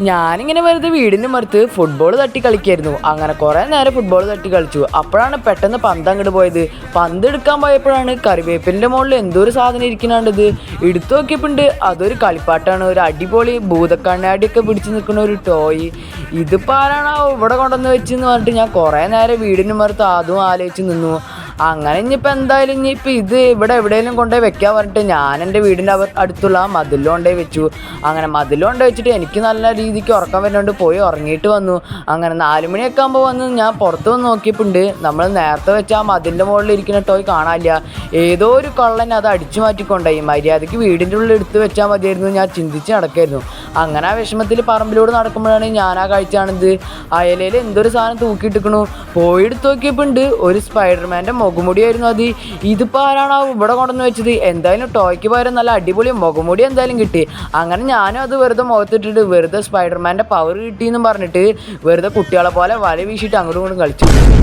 ഞാനിങ്ങനെ വെറുതെ വീടിന്റെ മറുത്ത് ഫുട്ബോൾ തട്ടി കളിക്കായിരുന്നു. അങ്ങനെ കുറേ നേരം ഫുട്ബോൾ തട്ടി കളിച്ചു. അപ്പോഴാണ് പെട്ടെന്ന് പന്ത് അങ്ങോട്ട് പോയത്. പന്ത് എടുക്കാൻ പോയപ്പോഴാണ് കറിവേപ്പിന്റെ മുകളിൽ എന്തോ ഒരു സാധനം ഇരിക്കുന്നുണ്ടത് എടുത്തു നോക്കിയപ്പോണ്ട് അതൊരു കളിപ്പാട്ടാണ്. ഒരു അടിപൊളി ഭൂതക്കണ്ണാടിയൊക്കെ പിടിച്ച് നിൽക്കുന്ന ഒരു ടോയ് ഇതിപ്പോൾ ആരാണോ ഇവിടെ കൊണ്ടുവന്ന് വെച്ചെന്ന് പറഞ്ഞിട്ട് ഞാൻ കുറേ നേരം വീടിന്റെ മറുത്ത് അതും ആലോചിച്ച് നിന്നു. അങ്ങനെ ഇനിയിപ്പോൾ എന്തായാലും ഇനിയിപ്പോൾ ഇത് ഇവിടെ എവിടെയെങ്കിലും കൊണ്ടുപോയി വെക്കാൻ പറഞ്ഞിട്ട് ഞാൻ എന്റെ വീടിന്റെ അടുത്തുള്ള ആ കൊണ്ടുപോയി വെച്ചു. അങ്ങനെ കൊണ്ടുപോയി വെച്ചിട്ട് എനിക്ക് നല്ല രീതിക്ക് ഉറക്കം വരുന്നുണ്ട്. പോയി ഉറങ്ങിയിട്ട് വന്നു. അങ്ങനെ നാല് മണിയൊക്കെ ആകുമ്പോൾ വന്ന് ഞാൻ പുറത്ത് വന്ന് നോക്കിയപ്പോണ്ട്. നമ്മൾ നേരത്തെ വെച്ച ആ മതിലിന്റെ മുകളിൽ ഇരിക്കുന്ന ടോയ് കാണാനില്ല. ഏതോ ഒരു കള്ളൻ അത് അടിച്ചു മാറ്റിക്കൊണ്ടായി മര്യാദയ്ക്ക് വീടിന്റെ ഉള്ളിൽ എടുത്ത് വെച്ചാൽ മതിയായിരുന്നു ഞാൻ ചിന്തിച്ച് നടക്കായിരുന്നു. അങ്ങനെ ആ വിഷമത്തിൽ പറമ്പിലൂടെ നടക്കുമ്പോഴാണ് ഞാൻ ആ കാഴ്ചയാണിത് അയലയിൽ എന്തൊരു സാധനം തൂക്കിയിട്ടിക്കണു പോയി എടുത്ത് നോക്കിയപ്പോൾ ഉണ്ട് ഒരു സ്പൈഡർമാന്റെ മുഖമുടിയായിരുന്നു അത്. ഇതിപ്പോൾ ആരാണോ ഇവിടെ കൊണ്ടുവന്ന് വെച്ചത്? എന്തായാലും ടോയ്ക്ക് പകരം നല്ല അടിപൊളി മുഖമുടി എന്തായാലും കിട്ടി. അങ്ങനെ ഞാനും അത് വെറുതെ മുഖത്തിട്ടിട്ട് വെറുതെ സ്പൈഡർമാന്റെ പവർ കിട്ടിയെന്നും പറഞ്ഞിട്ട് വെറുതെ കുട്ടികളെ പോലെ വല വീശിയിട്ട് അങ്ങോട്ടും ഇങ്ങോട്ടും കളിച്ചു.